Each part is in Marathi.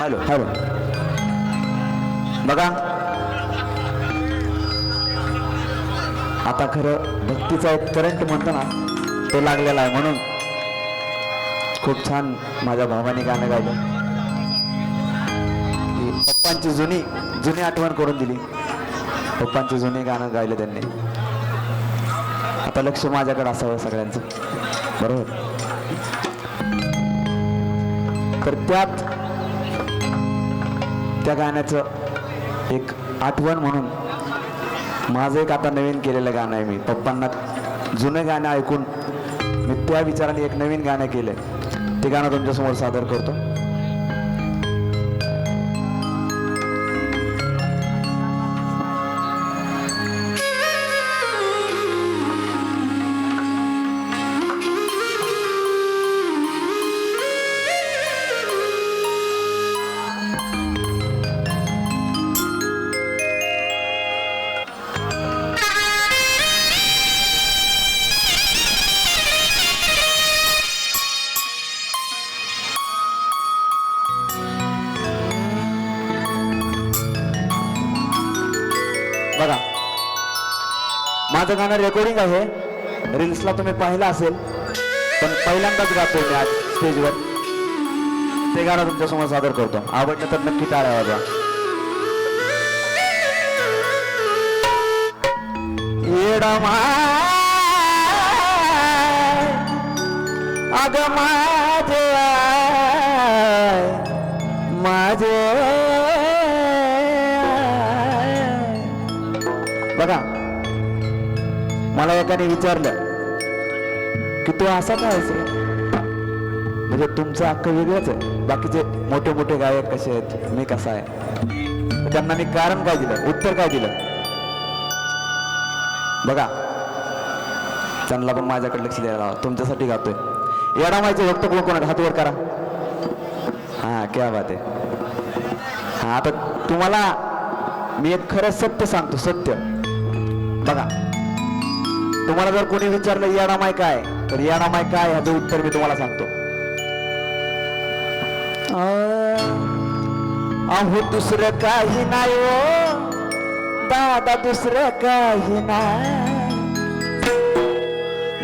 हॅलो. हॅलो. बघा. आता खरं भक्तीचा एक करंट म्हणतो ना तो लागलेला आहे म्हणून. खूप छान माझ्या भावाने गाणं गायलं. पप्पांची जुनी जुनी आठवण करून दिली. पप्पांची जुनी गाणं गायलं त्यांनी. आता लक्ष माझ्याकडे असावं सगळ्यांचं. बरोबर? तर त्यात त्या गाण्याचं एक आठवण म्हणून माझं एक आता नवीन केलेलं गाणं आहे मी. पप्पांना जुनं गाणं ऐकून मी त्या विचाराने एक नवीन गाणं केलं ते गाणं तुमच्यासमोर सादर करतो. माझं गाणं रेकॉर्डिंग आहे. रील्सला तुम्ही पाहिलं असेल. पण पहिल्यांदाच गातोय मी आज स्टेजवर. ते गाणं तुमच्यासमोर सादर करतो. आवडलं तर नक्की टाळ्या वाजवा. येडा अग माझे माझे मला एकाने विचारलं की तू असा काय आहेस? म्हणजे तुमचं अख्खं वेगळंच आहे. बाकीचे मोठे मोठे गायक कसे आहेत? मी कसा आहे? त्यांना मी कारण काय दिलं? उत्तर काय दिलं? बघा त्यांना पण माझ्याकडे लक्ष द्यायला तुमच्यासाठी गातोय. येडामायचे भक्त कोण कोण आहेत? हात वर करा. हा क्या बात आहे. हा आता तुम्हाला मी एक खरं सत्य सांगतो सत्य. बघा तुम्हाला जर कोणी विचारलं याडामाय काय? तर याडामाय काय ह्याचं उत्तर मी तुम्हाला सांगतो. अहो दुसरं काही नाही ओ दादा दुसरं काही नाही.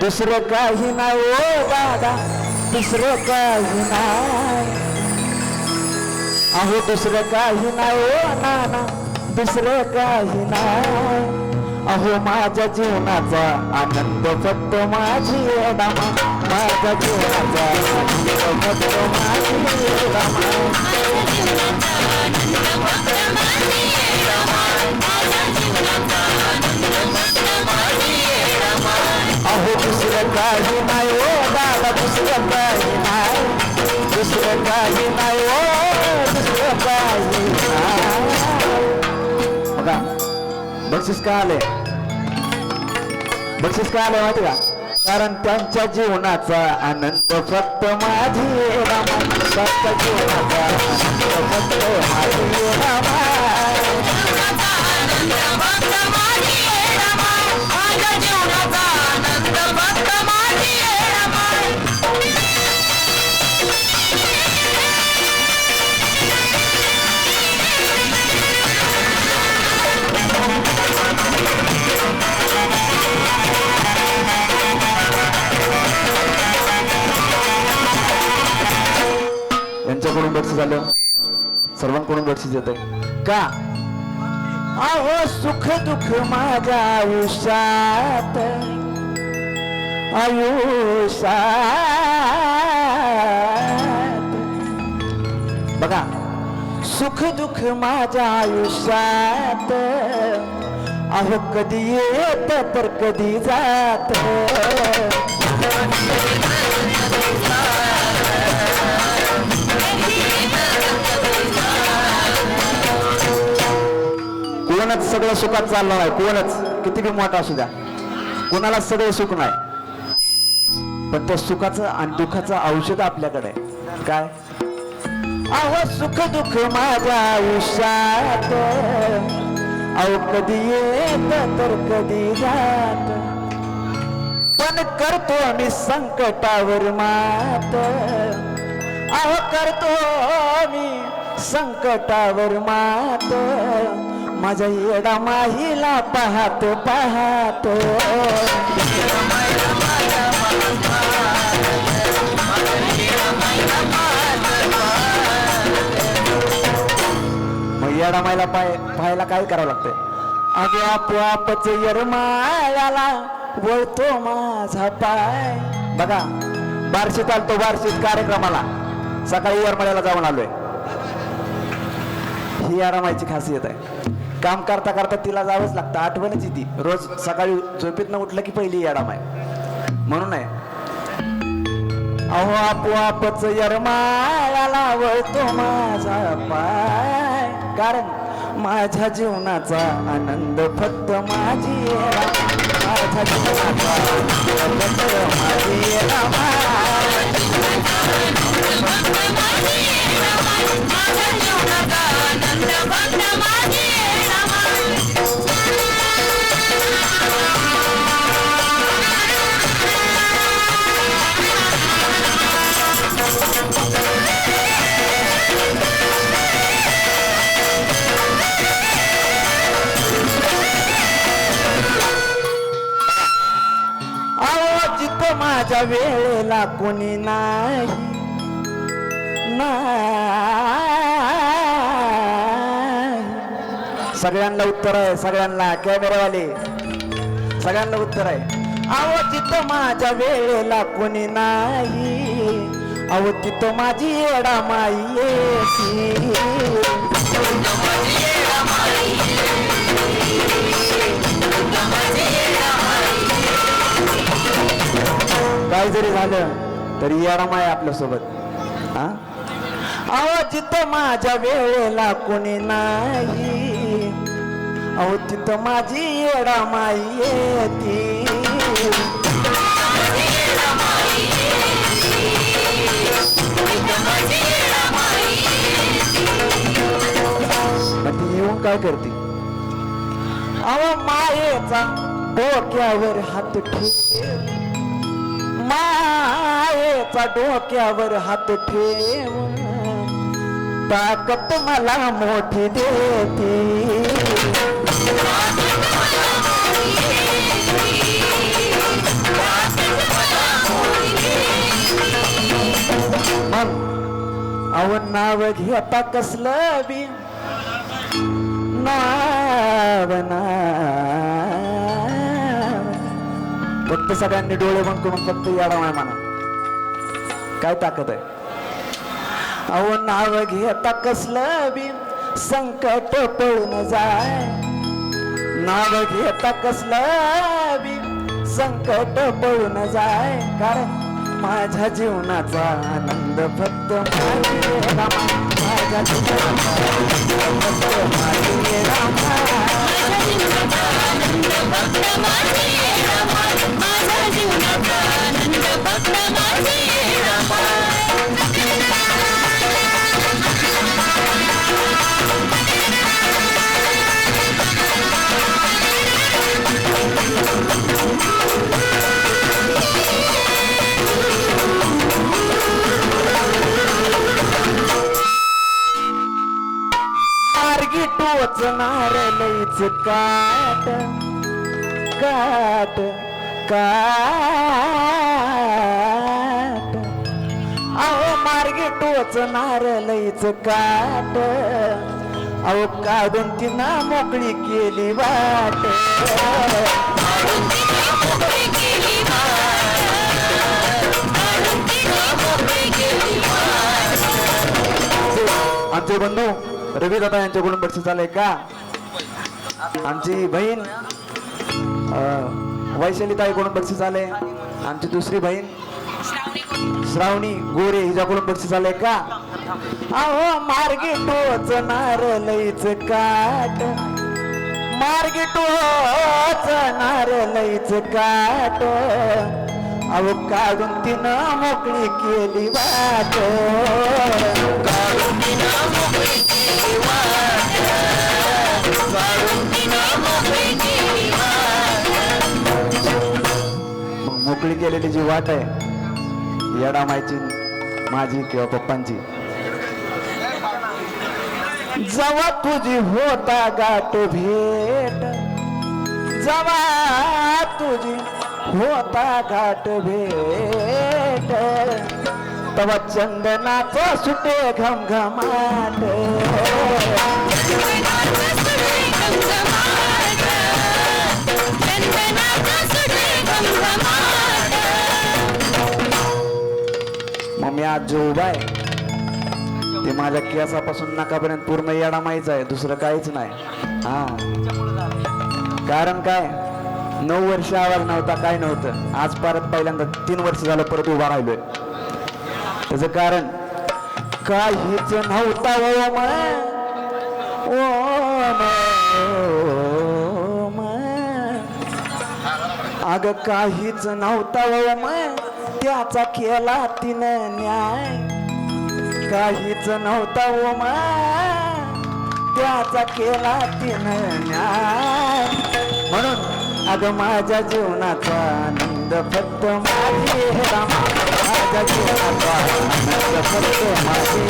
दुसरं काही नाही ओ दादा. दुसरं काही नाही. अहो दुसरं काही नाही ओ नाना. दुसरं काही नाही. अहो माझ्या जीवनाचा आनंद फक्त माझी रामा माझ्या जीवनाचा आनंद फक्त माझी येडामा अहो दुसरं काही नाही ओ दादा दुसरं काही नाही दुसरं काही नाही. ओ दुसरं काही नाही. बघा बक्षीस का आले बक्षीस काय आलं माहिती का? कारण त्यांच्या जीवनाचा आनंद फक्त माझी रामा जीवनाचा आनंद फक्त माझी रामा यांच्याकडून बक्षीस आलं सर्वांकडून बक्षीस येत आहे का? अहो सुख दुःख माझ्या आयुष्यात. आयुष्यात. बघा सुख दुःख माझ्या आयुष्यात. अहो कधी येत तर कधी जात. सगळं सुखात चाललं नाही कोणच? किती बी मोठा असू द्या. कोणाला सगळं सुख नाही. पण त्या सुखाचं आणि दुःखाचं औषध आपल्याकडे काय? अहो सुख दुःख माझ्या आयुष्यात अहो कधी येत तर कधी जात. पण करतो मी संकटावर मात. अहो करतो मी संकटावर मात. माझ्या येडा माहीला पाहतो पाहतो. मग येडा मायला पाय पाहायला काय करावं लागतंय? अगे आपोआपच यरमायाला वळतो माझा पाय. बघा बार्शीत आलतो बार्शीत कार्यक्रमाला. सकाळी यरमाळ्याला जाऊन आलोय. ही आरामायची खासियत आहे. काम करता करता तिला जावंच लागतं आठवणच येते. रोज सकाळी झोपेतनं उठलं की पहिली येडामाय म्हणून आहे. अहो आपोआपच यरमाळ्याला वळतो माझा पाय. कारण माझ्या जीवनाचा आनंद फक्त माझी माझ्या जीवनाचा आनंद फक्त माझी माझ्या वेळेला कोणी नाही. सगळ्यांना उत्तर आहे सगळ्यांना कॅमेरावाले. सगळ्यांना उत्तर आहे. अहो तिथं माझ्या वेळेला कोणी नाही. अहो तिथं माझी येडा माई येती. काय जरी झालं तरी येडाम माय आपल्यासोबत. हा? अहो जिथं माझ्या वेळेला कोणी नाही अहो तिथं माझी येडामाई येती. ती येऊन काय करते? अहो मायेचा डोक्यावर हात ठेव. मायेचा डोक्यावर हात ठेव ताकद मला मोठी देते. अव नाव घेता कसलं बी? नाव ना फक्त सगळ्यांनी डोळे बंद करून फक्त याडावाय म्हणा काय ताकद आहे अहो नाव घेता कसलं बी संकट पळून जाय नाव घेता कसलं बी संकट पळून जाय कारण माझ्या जीवनाचा आनंद फक्त माझ्या जीवनाचा आनंद फक्त टोचणार लईच काट काट काट. अहो मार्गी टोचणार लईच काट. अहो काढून तिनं मोकळी केली वाट. आमचे बंधू रवी दादा यांच्याकडून बक्षीस आलंय का? आमची बहीण वैशाली ताईकडून बक्षीस आले आमची दुसरी बहीण श्रावणी गोरे हिच्याकडून बक्षीस आलंय का? अहो मार्गी टोचणार लईच काट. मार्गी टोचणार लईच काट. अहो काढून तिनं मोकळी केली वाट. मोकळी जी वाट आहे येडा मायची माझी किंवा पप्पांची. जवा तुझी होता गाठ भेट. जवा तुझी होता गाठ भेट. तवा चंदनाचा सुटे घमघमाट. मी आज जो उभा आहे ते माझ्या केसापासून नाकापर्यंत पूर्ण येडामाईच आहे दुसरं काहीच नाही. हा. कारण काय? नऊ वर्ष आवाज नव्हता काय नव्हतं. आज परत पहिल्यांदा तीन वर्ष झालं परत उभा राहिलोय. त्याचं कारण काहीच नव्हता हो ओ अग काहीच नव्हता हो ओ त्याचा केला तिनं न्याय. काहीच नव्हता हो ओ त्याचा केला तिनं न्याय. म्हणून अग माझ्या जीवनाचा आनंद फक्त माझी माझ्या जीवनाचा आनंद फक्त माझी.